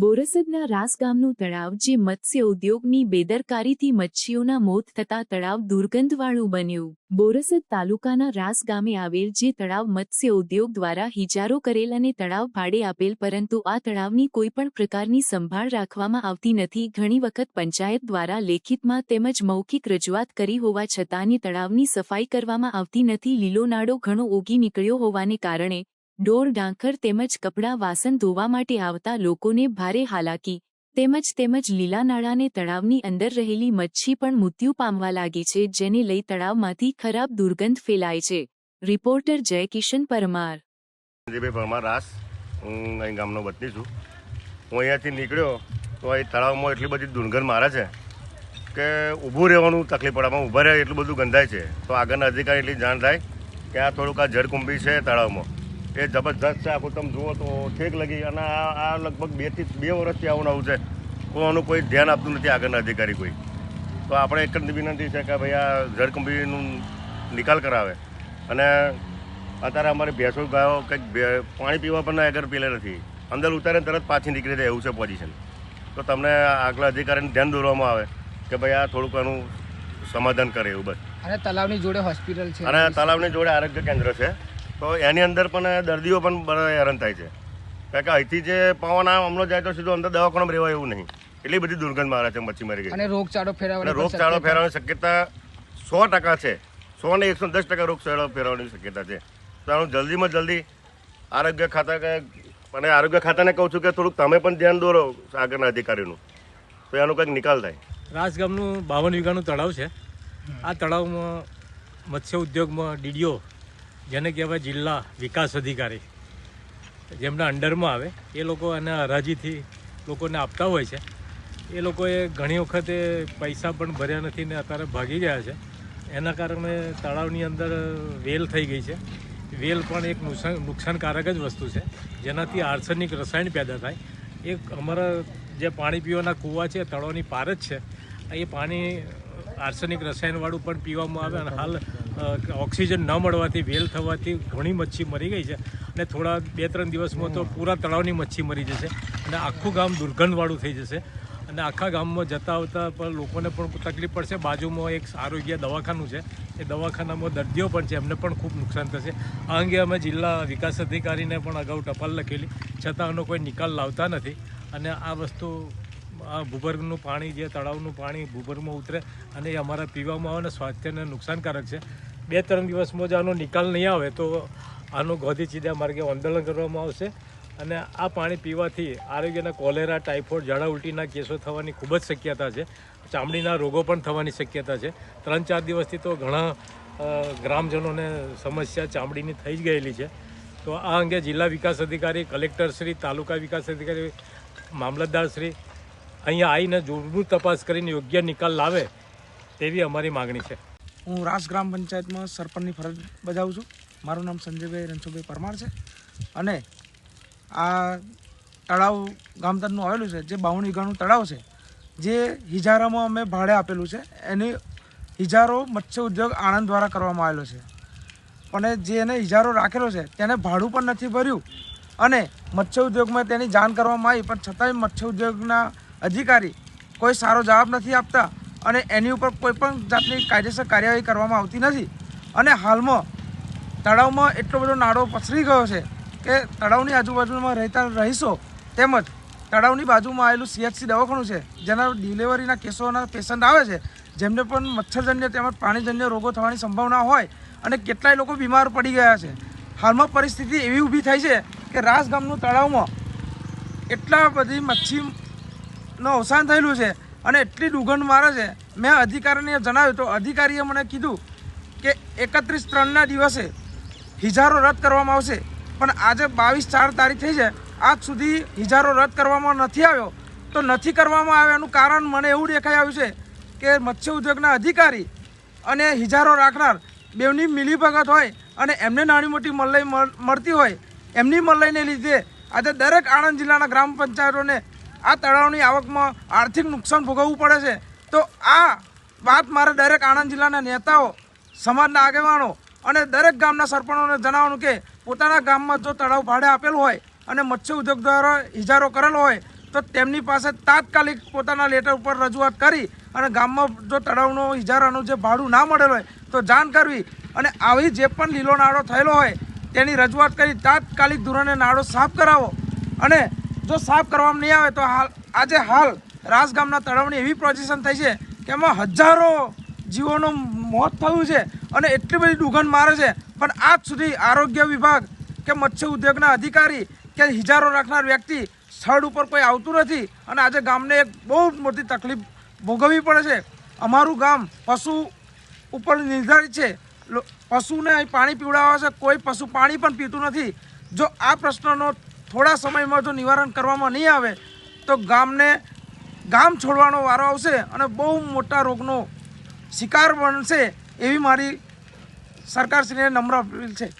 બોરસદના રાસ ગામનું તળાવ જે મત્સ્ય ઉદ્યોગની બેદરકારીથી મચ્છીઓના મોત થતા તળાવ દુર્ગંધવાળું બન્યું. બોરસદ તાલુકાના રાસ ગામે આવેલ જે તળાવ મત્સ્ય ઉદ્યોગ દ્વારા હિજારો કરેલ અને તળાવ ભાડે આપેલ પરંતુ આ તળાવની કોઈપણ પ્રકારની સંભાળ રાખવામાં આવતી નથી. ઘણી વખત પંચાયત દ્વારા લેખિતમાં તેમજ મૌખિક રજૂઆત કરી હોવા છતાંની તળાવની સફાઈ કરવામાં આવતી નથી. લીલો નાડો ઘણો ઓગી નીકળ્યો હોવાને કારણે ડોર ડાંખર તેમજ કપડાં વાસણ ધોવા માટે આવતા લોકોને ભારે હાલાકી, તેમજ તેમજ લીલા નાળાને તળાવની અંદર રહેલી મચ્છી પણ મૃત્યુ પામવા લાગી છે, જેને લઈ તળાવમાંથી ખરાબ દુર્ગંધ ફેલાય છે. રિપોર્ટર જય કિશન પરમાર પરમાર, રાસ. હું અહીં ગામનો વતની છું. હું અહીંયાથી નીકળ્યો તો અહીં તળાવમાં એટલી બધી દુર્ગંધ મારે છે કે ઊભું રહેવાનું તકલીફ પડવામાં ઊભા રહે એટલું બધું ગંધાય છે. તો આગળના અધિકારી એટલી જાણ થાય કે આ થોડુંક આ જળકુંભી છે તળાવમાં. એ જબરજસ્ત છે. આખું તમે જુઓ તો ઠીક લગી. અને આ આ લગભગ બેથી બે વર્ષથી આવું આવું છે. કોઈનું કોઈ ધ્યાન આપતું નથી આગળના અધિકારી કોઈ. તો આપણે એક જ વિનંતી છે કે ભાઈ આ જળકુંભીનું નિકાલ કરાવે. અને અત્યારે અમારે ભેંસો ગાયો કંઈક પાણી પીવા પણ આગળ પીલે નથી. અંદર ઉતારે તરત પાછી નીકળી જાય એવું છે પોઝિશન તો તમને આગલા અધિકારીને ધ્યાન દોરવામાં આવે કે ભાઈ આ થોડુંક એનું સમાધાન કરે એવું બસ. અને તલાવની જોડે હોસ્પિટલ છે. અને તલાવની જોડે આરોગ્ય કેન્દ્ર છે. તો એની અંદર પણ દર્દીઓ પણ હેરાન થાય છે. કારણ કે અહીંથી જે પવન આ હમણાં જાય તો સીધો અંદર દવાખાનામાં રહેવાય એવું નહીં. એટલી બધી દુર્ગંધ મારે છે મચ્છીમારી ગઈ. અને રોગચાળો પણ રોગચાળો શક્યતા. શક્યતા સો ટકા છે. સો ને એકસો દસ ટકા રોગચાળો ફેરવાની શક્યતા છે. તો આનું જલ્દીમાં જલ્દી આરોગ્ય ખાતા કે અને આરોગ્ય ખાતાને કહું છું કે થોડુંક તમે પણ ધ્યાન દોરો આગળના અધિકારીનું. તો એનો કંઈક નિકાલ થાય. રાસ ગામનું બાવન વીઘાનું તળાવ છે. આ તળાવમાં મત્સ્ય ઉદ્યોગમાં ડીડીઓ જેને કહેવાય જિલ્લા વિકાસ અધિકારી જેમના અંડરમાં આવે, એ લોકો એને હરાજીથી લોકોને આપતા હોય છે. એ લોકોએ ઘણી વખતે પૈસા પણ ભર્યા નથી ને અત્યારે ભાગી ગયા છે. એના કારણે તળાવની અંદર વેલ થઈ ગઈ છે. વેલ પણ એક નુકસાન, નુકસાનકારક જ વસ્તુ છે. જેનાથી આર્સનિક રસાયણ પેદા થાય. એક અમારા જે પાણી પીવાના કૂવા છે તળાવની પાર જ છે. એ પાણી આર્સનિક રસાયણવાળું પણ પીવામાં આવે અને હાલ ઓક્સિજન ન મળવાથી વેલ થવાથી ઘણી મચ્છી મરી ગઈ છે. અને થોડા બે ત્રણ દિવસમાં તો પૂરા તળાવની મચ્છી મરી જશે. અને આખું ગામ દુર્ગંધવાળું થઈ જશે. અને આખા ગામમાં જતા આવતા પણ લોકોને પણ તકલીફ પડશે. બાજુમાં એક આરોગ્ય દવાખાનું છે. એ દવાખાનામાં દર્દીઓ પણ છે. એમને પણ ખૂબ નુકસાન થશે. આ અંગે અમે જિલ્લા વિકાસ અધિકારીને પણ અગાઉ ટપાલ લખેલી. છતાં આનો કોઈ નિકાલ લાવતા નથી. અને આ વસ્તુ આ ભૂગર્ભનું પાણી જે તળાવનું પાણી ભૂગર્ભમાં ઉતરે અને એ અમારા પીવામાં આવે અને સ્વાસ્થ્યને નુકસાનકારક છે. બે ત્રણ દિવસમાં જો આનો નિકાલ નહીં આવે તો આનું ગોધી ચીધા માર્ગે આંદોલન કરવામાં આવશે. અને આ પાણી પીવાથી આરોગ્યના કોલેરા, ટાઇફોઇડ, ઝાડા ઉલટીના કેસો થવાની ખૂબ જ શક્યતા છે. ચામડીના રોગો પણ થવાની શક્યતા છે. ત્રણ ચાર દિવસથી તો ઘણા ગ્રામજનોને સમસ્યા ચામડીની થઈ જ ગયેલી છે. તો આ અંગે જિલ્લા વિકાસ અધિકારી, કલેક્ટર શ્રી, તાલુકા વિકાસ અધિકારી, મામલતદાર શ્રી અહીંયા આવીને જોરનું તપાસ કરીને યોગ્ય નિકાલ લાવે તેવી અમારી માગણી છે. હું રાસ ગ્રામ પંચાયતમાં સરપંચની ફરજ બજાવું છું. મારું નામ સંજયભાઈ રણછોડભાઈ પરમાર છે અને આ તળાવ ગામતરનું આવેલું છે, જે બાવન વીઘાનું તળાવ છે, જે હિજારામાં અમે ભાડે આપેલું છે. એની હિજારો મત્સ્ય ઉદ્યોગ આણંદ દ્વારા કરવામાં આવેલો છે. પણ જે એને હિજારો રાખેલો છે, તેને ભાડું પણ નથી ભર્યું અને મત્સ્ય ઉદ્યોગમાં તેની જાણ કરવામાં આવી, પણ છતાંય મત્સ્ય ઉદ્યોગના અધિકારી કોઈ સારો જવાબ નથી આપતા. અને એની ઉપર કોઈપણ જાતની કાયદેસર કાર્યવાહી કરવામાં આવતી નથી. અને હાલમાં તળાવમાં એટલો બધો નાળો પસરી ગયો છે કે તળાવની આજુબાજુમાં રહેતા રહીશો તેમજ તળાવની બાજુમાં આવેલું સીએચસી દવાખાનું છે, જેના ડિલિવરીના કેસોના પેશન્ટ આવે છે, જેમને પણ મચ્છરજન્ય તેમજ પાણીજન્ય રોગો થવાની સંભાવના હોય અને કેટલાય લોકો બીમાર પડી ગયા છે. હાલમાં પરિસ્થિતિ એવી ઊભી થઈ છે કે રાસ ગામનું તળાવમાં એટલા બધી મચ્છીનું અવસાન થયેલું છે અને એટલી દુર્ગંધ મારે છે મેં અધિકારીને જણાવ્યું તો અધિકારીએ મને કીધું કે એકત્રીસ ત્રણના દિવસે હિજારો રદ કરવામાં આવશે. પણ આજે બાવીસ ચાર તારીખ થઈ છે. આજ સુધી હિજારો રદ કરવામાં નથી આવ્યો. તો નથી કરવામાં આવ્યો એનું કારણ મને એવું દેખાઈ આવ્યું છે કે મત્સ્ય ઉદ્યોગના અધિકારી અને હિજારો રાખનાર બેવની મિલીભગત હોય અને એમને નાની મોટી મલાઈ મળ- મળતી હોય એમની મલાઈને લીધે આજે દરેક આણંદ જિલ્લાના ગ્રામ પંચાયતોને આ તળાવની આવકમાં આર્થિક નુકસાન ભોગવવું પડે છે. તો આ વાત મારે દરેક આણંદ જિલ્લાના નેતાઓ, સમાજના આગેવાનો અને દરેક ગામના સરપંચોને જણાવવાનું કે પોતાના ગામમાં જો તળાવ ભાડે આપેલું હોય અને મત્સ્ય ઉદ્યોગ દ્વારા ઇજારો કરેલો હોય, તો તેમની પાસે તાત્કાલિક પોતાના લેટર ઉપર રજૂઆત કરી અને ગામમાં જો તળાવનો ઇજારાનું જે ભાડું ના મળેલ હોય, તો જાણ કરવી અને આવી જે પણ લીલો નાળો થયેલો હોય, તેની રજૂઆત કરી તાત્કાલિક ધોરણે નાળો સાફ કરાવો. અને જો સાફ કરવામાં નહીં આવે, તો હાલ આજે હાલ રાસ ગામના તળાવની એવી પોઝિશન થઈ છે કે એમાં હજારો જીવોનું મોત થયું છે અને એટલી બધી દુર્ગંધ મારે છે. પણ આજ સુધી આરોગ્ય વિભાગ કે મત્સ્ય ઉદ્યોગના અધિકારી કે હિજારો રાખનાર વ્યક્તિ સ્થળ ઉપર કોઈ આવતું નથી અને આજે ગામને એક બહુ મોટી તકલીફ ભોગવવી પડે છે. અમારું ગામ પશુ ઉપર નિર્ધારિત છે. પશુને અહીં પાણી પીવડાવવા છે. કોઈ પશુ પાણી પણ પીતું નથી. જો આ પ્રશ્નનો થોડા સમયમાં જો નિવારણ કરવામાં નહીં આવે, તો ગામને ગામ છોડવાનો વારો આવશે અને બહુ મોટા રોગનો શિકાર બનશે એવી મારી સરકારશ્રીને નમ્ર અપીલ છે.